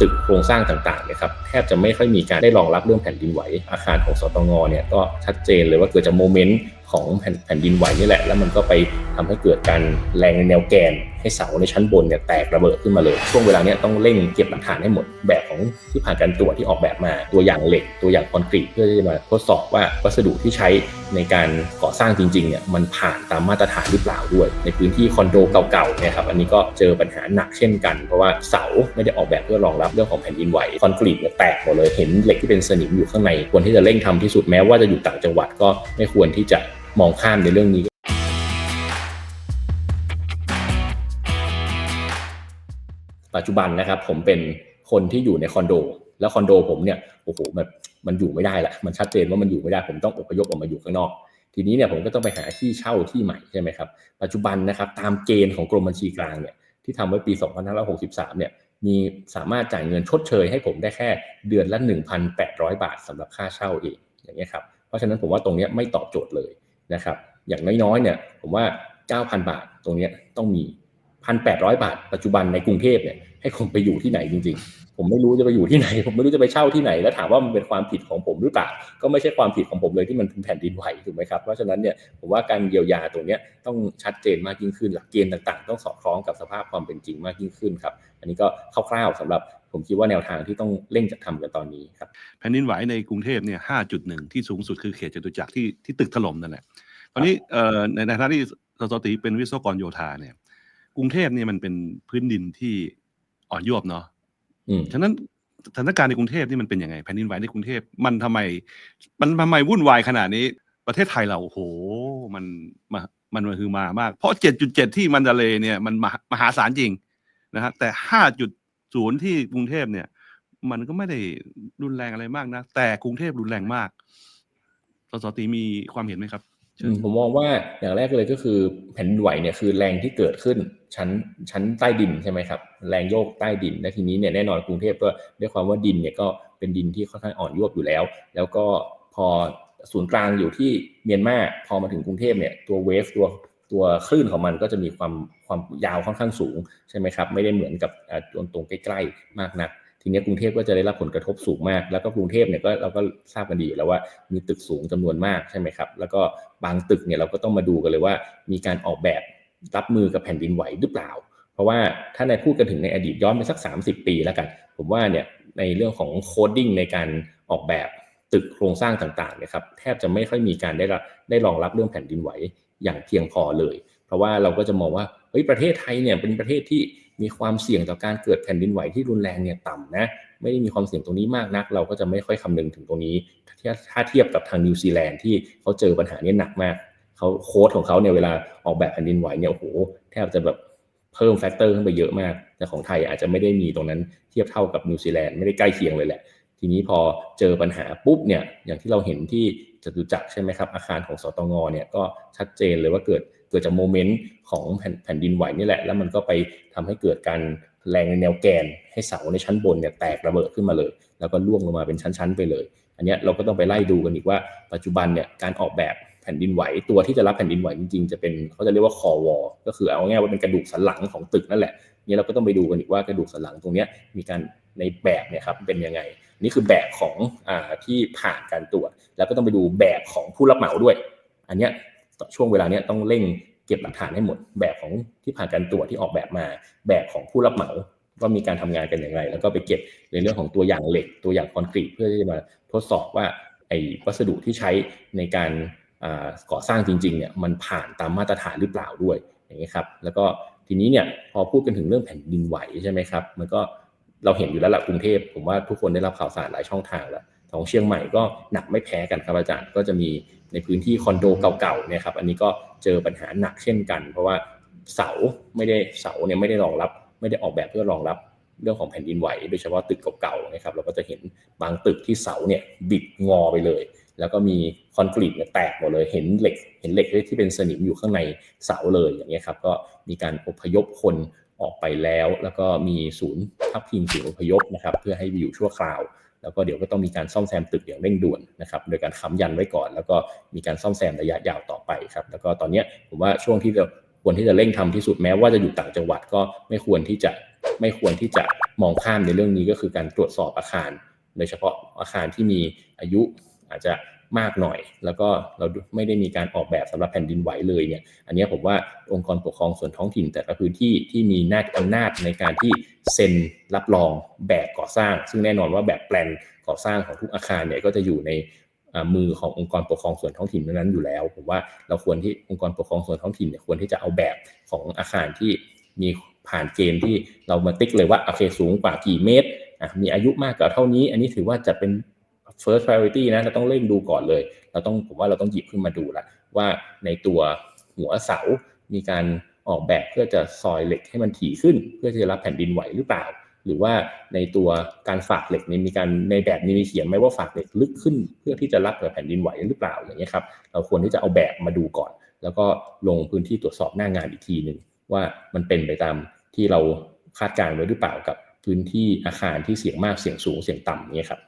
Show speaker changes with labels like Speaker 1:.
Speaker 1: ตึกโครงสร้างต่างๆเนี่ยครับแทบจะไม่ค่อยมีการได้รองรับเรื่องแผ่นดินไหวอาคารของสตงเนี่ยก็ชัดเจนเลยว่าเกิดจากโมเมนต์ ของแผ่นแผ่นดินไหวนี่แหละ แล้วมันก็ไปทำให้เกิดการแรงในแนวแกน ให้เสาในชั้นบนเนี่ยแตกระเบิดขึ้นมาเลย ช่วงเวลาเนี้ยต้องเร่งเก็บหลักฐานให้หมดแบบของที่ผ่านการตรวจที่ออกแบบมา ตัวอย่างเหล็ก ตัวอย่างคอนกรีตเพื่อที่จะมาทดสอบว่าวัสดุที่ใช้ในการก่อสร้างจริงๆเนี่ยมันผ่านตามมาตรฐานหรือเปล่าด้วย ในพื้นที่คอนโดเก่าๆเนี่ยครับอันนี้ก็เจอปัญหาหนักเช่นกันเพราะว่าเสาไม่ได้ออกแบบเพื่อรองรับเรื่องของแผ่นดินไหวคอนกรีตเนี่ยแตกหมดเลยเห็นเหล็กที่เป็นสนิมอยู่ข้างในควรที่จะเร่งทำที่สุดแม้ว่าจะอยู่ต่างจังหวัดก็ไม่ควรที่จะ มองข้ามในเรื่องนี้ปัจจุบันนะครับผมเป็นคนที่อยู่ในคอนโด แล้วคอนโดผมเนี่ยโอ้โหแบบมันอยู่ไม่ได้ละมันชัดเจนว่ามันอยู่ไม่ได้ผมต้องอพยพออกมาอยู่ข้างนอก ทีนี้เนี่ยผมก็ต้องไปหาที่เช่าที่ใหม่ใช่ไหมครับปัจจุบันนะครับตามเกณฑ์ของกรมบัญชีกลางเนี่ยที่ทำไว้ปี 2563 เนี่ยมีสามารถจ่ายเงินชดเชยให้ผมได้แค่เดือนละ 1,800 บาทสำหรับค่าเช่าเองอย่างเงี้ยครับเพราะฉะนั้นผมว่าตรงนี้ไม่ตอบโจทย์เลย นะครับ อย่างน้อยๆเนี่ยผมว่า 9,000 บาทตรงนี้ต้องมี 1,800 บาท ปัจจุบันในกรุงเทพเนี่ยให้ผมไปอยู่ที่ไหนจริง ๆ ผมไม่รู้จะไปอยู่ที่ไหน ผมไม่รู้จะไปเช่าที่ไหน แล้วถามว่ามันเป็นความผิดของผมหรือเปล่าก็ไม่ใช่ความผิดของผมเลยที่มันเป็นแผ่นดินไหวถูกไหมครับเพราะฉะนั้นเนี่ยผมว่าการเยียวยาตรงนี้ต้องชัดเจนมากยิ่งขึ้น หลักเกณฑ์ต่างๆ ต้องสอดคล้องกับสภาพความเป็นจริงมากยิ่งขึ้นครับอันนี้ก็คร่าวๆสำหรับ ผมคิดว่าแนวทางที่ต้องเร่งจัดทำกันตอนนี้ครับ
Speaker 2: แผ่นดินไหวในกรุงเทพเนี่ย5.1ที่สูงสุดคือเขตจตุจักรที่ที่ตึกถล่มนั่นแหละตอนนี้เอ่อในในฐานะที่สสติเป็นวิศวกรโยธาเนี่ยกรุงเทพเนี่ยมันเป็นพื้นดินที่อ่อนยวบเนาะ
Speaker 1: อืม
Speaker 2: ฉะนั้นสถานการณ์ในกรุงเทพนี่มันเป็นยังไงแผ่นดินไหวในกรุงเทพมันทำไม มันทำไมวุ่นวายขนาดนี้ ประเทศไทยเราโอ้โหมันมามันมาคือมามาก เพราะ 7.7 ที่มันดาเลย์เนี่ยมันมหามหาศาลจริงนะฮะแต่ 5.0ที่กรุงเทพเนี่ย มันก็ไม่ได้รุนแรงอะไรมากนะ แต่กรุงเทพรุนแรงมาก สสตีมีความเห็นไหมครับเชิ
Speaker 1: อื
Speaker 2: ญ
Speaker 1: มผมมองว่าอย่างแรกเลยก็คือแผ่นดินไหวเนี่ยคือแรงที่เกิดขึ้นชั้นชั้นใต้ดินใช่ไหมครับแรงโยกใต้ดินและทีนี้เนี่ยแน่นอนกรุงเทพก็ด้วยความว่าดินเนี่ยก็เป็นดินที่ค่อนข้างอ่อนยวบอยู่แล้ว แล้วก็พอศูนย์กลางอยู่ที่เมียนมาพอมาถึงกรุงเทพเนี่ยตัวเวฟตัว ตัวคลื่นของมันก็จะมีความความยาวค่อนข้างสูงใช่ไหมครับไม่ได้เหมือนกับตรงตรงใกล้ๆ มากนัก ทีนี้กรุงเทพก็จะได้รับผลกระทบสูงมาก แล้วก็กรุงเทพเนี่ยก็เราก็ทราบกันดีอยู่แล้วว่ามีตึกสูงจำนวนมากใช่ไหมครับแล้วก็บางตึกเนี่ยเราก็ต้องมาดูกันเลยว่า มีการออกแบบรับมือกับแผ่นดินไหวหรือเปล่า เพราะว่าถ้าในพูดกันถึงในอดีตย้อนไปสัก 30 ปีแล้วกัน ผมว่าเนี่ยในเรื่องของโคดดิ้งในการออกแบบตึกโครงสร้างต่างๆเนี่ยครับแทบจะไม่ค่อยมีการได้รับได้รองรับเรื่องแผ่นดินไหว อย่างเพียงพอเลย เพราะว่าเราก็จะมองว่าเฮ้ยประเทศไทยเนี่ยเป็นประเทศที่มีความเสี่ยงต่อการเกิดแผ่นดินไหวที่รุนแรงเนี่ยต่ำนะไม่ได้มีความเสี่ยงตรงนี้มากนัก เราก็จะไม่ค่อยคำนึงถึงตรงนี้ ถ้าเทียบกับทางนิวซีแลนด์ที่เขาเจอปัญหานี้หนักมากเขาโค้ดของเขาเนี่ยเวลาออกแบบแผ่นดินไหวเนี่ยโอ้โหแทบจะแบบเพิ่มแฟกเตอร์ขึ้นไปเยอะมาก แต่ของไทยอาจจะไม่ได้มีตรงนั้นเทียบเท่ากับนิวซีแลนด์ไม่ได้ใกล้เคียงเลยแหละ ทีนี้พอเจอปัญหาปุ๊บเนี่ยอย่างที่เราเห็นที่จตุจักรใช่ไหมครับอาคารของสตงเนี่ยก็ชัดเจนเลยว่าเกิดเกิดจากโมเมนต์ของแผ่นแผ่นดินไหวนี่แหละ แล้วมันก็ไปทำให้เกิดการแรงในแนวแกนให้เสาในชั้นบนเนี่ยแตกระเบิดขึ้นมาเลย แล้วก็ล่วงลงมาเป็นชั้นๆไปเลย อันนี้เราก็ต้องไปไล่ดูกันอีกว่าปัจจุบันเนี่ยการออกแบบแผ่นดินไหวตัวที่จะรับแผ่นดินไหวจริงๆ จะเป็นเขาจะเรียกว่าคอวอก็คือเอาง่ายๆว่าเป็นกระดูกสันหลังของตึกนั่นแหละนี่เราก็ต้องไปดูกันอีกว่ากระดูกสันหลังตรงนี้มีการในแบบเนี่ยครับเป็นยังไง นี่คือแบบของอที่ผ่านการตรวจ แล้วก็ต้องไปดูแบบของผู้รับเหมาด้วย อันเนี้ยช่วงเวลาเนี้ยต้องเร่งเก็บหลักฐานให้หมด แบบของที่ผ่านการตรวจที่ออกแบบมา แบบของผู้รับเหมาว่ามีการทำงานกันอย่างไร แล้วก็ไปเก็บในเรื่องของตัวอย่างเหล็ก ตัวอย่างคอนกรีตเพื่อที่จะมาทดสอบว่าไอ้วัสดุที่ใช้ในการก่อสร้างจริงๆเนี่ยมันผ่านตามมาตรฐานหรือเปล่าด้วยอย่างนี้ครับแล้วก็ทีนี้เนี่ยพอพูดกันถึงเรื่องแผ่นดินไหวใช่ไหมครับมันก็เเราเห็นอยู่แล้วละกรุงเทพผมว่าทุกคนได้รับข่าวสารหลายช่องทางแล้วของเชียงใหม่ก็หนักไม่แพ้กันครับอาจารย์ก็จะมีในพื้นที่คอนโดเก่าๆเนี่ยครับอันนี้ก็เจอปัญหาหนักเช่นกัน เพราะว่าเสาไม่ได้เสาเนี่ยไม่ได้รองรับ ไม่ได้ออกแบบเพื่อรองรับเรื่องของแผ่นดินไหวโดยเฉพาะตึกเก่าๆนะครับเราก็จะเห็นบางตึกที่เสาเนี่ยบิดงอไปเลย แล้วก็มีคอนกรีตเนี่ยแตกหมดเลยเห็นเหล็ก เห็นเหล็กที่เป็นสนิมอยู่ข้างในเสาเลยอย่างเงี้ยครับก็มีการอพยพคน ออกไปแล้ว แล้วก็มีศูนย์พักพิงศูนย์อพยพนะครับเพื่อให้อยู่ชั่วคราว แล้วก็เดี๋ยวก็ต้องมีการซ่อมแซมตึกอย่างเร่งด่วนนะครับโดยการค้ำยันไว้ก่อน แล้วก็มีการซ่อมแซมระยะยาวต่อไปครับแล้วก็ตอนนี้ผมว่าช่วงที่จะควรที่จะเร่งทำที่สุดแม้ว่าจะอยู่ต่างจังหวัดก็ไม่ควรที่จะไม่ควรที่จะมองข้ามในเรื่องนี้ก็คือการตรวจสอบอาคาร โดยเฉพาะอาคารที่มีอายุอาจจะ มากหน่อย แล้วก็เราไม่ได้มีการออกแบบสำหรับแผ่นดินไหวเลยเนี่ยอันนี้ผมว่าองค์กรปกครองส่วนท้องถิ่น แต่ละพื้นที่ที่มีหน้าอำนาจในการที่เซ็นรับรองแบบก่อสร้าง ซึ่งแน่นอนว่าแบบแปลนก่อสร้างของทุกอาคารเนี่ยก็จะอยู่ในมือขององค์กรปกครองส่วนท้องถิ่นนั้นอยู่แล้ว ผมว่าเราควรที่องค์กรปกครองส่วนท้องถิ่นเนี่ยควรที่จะเอาแบบของอาคารที่มีผ่านเกณฑ์ที่เรามาติ๊กเลยว่าโอเคสูงกว่ากี่เมตรมีอายุมากกว่าเท่านี้ อันนี้ถือว่าจะเป็น first priority นะเราต้องเร่งดูก่อนเลย เราต้องผมว่าเราต้องหยิบขึ้นมาดูละว่าในตัวหัวเสา มีการออกแบบเพื่อจะซอยเหล็กให้มันถี่ขึ้น เพื่อที่จะรับแผ่นดินไหวหรือเปล่า หรือว่าในตัวการฝากเหล็กนี้มีการในแบบนี้มีเขียนไหมว่าฝากเหล็กลึกขึ้น เพื่อที่จะรับกับแผ่นดินไหวหรือเปล่าอย่างนี้ครับเราควรที่จะเอาแบบมาดูก่อน แล้วก็ลงพื้นที่ตรวจสอบหน้างานอีกทีหนึ่งว่ามันเป็นไปตามที่เราคาดการณ์ไว้หรือเปล่ากับพื้นที่อาคารที่เสี่ยงมากเสี่ยงสูงเสี่ยงต่ำนี้ครับ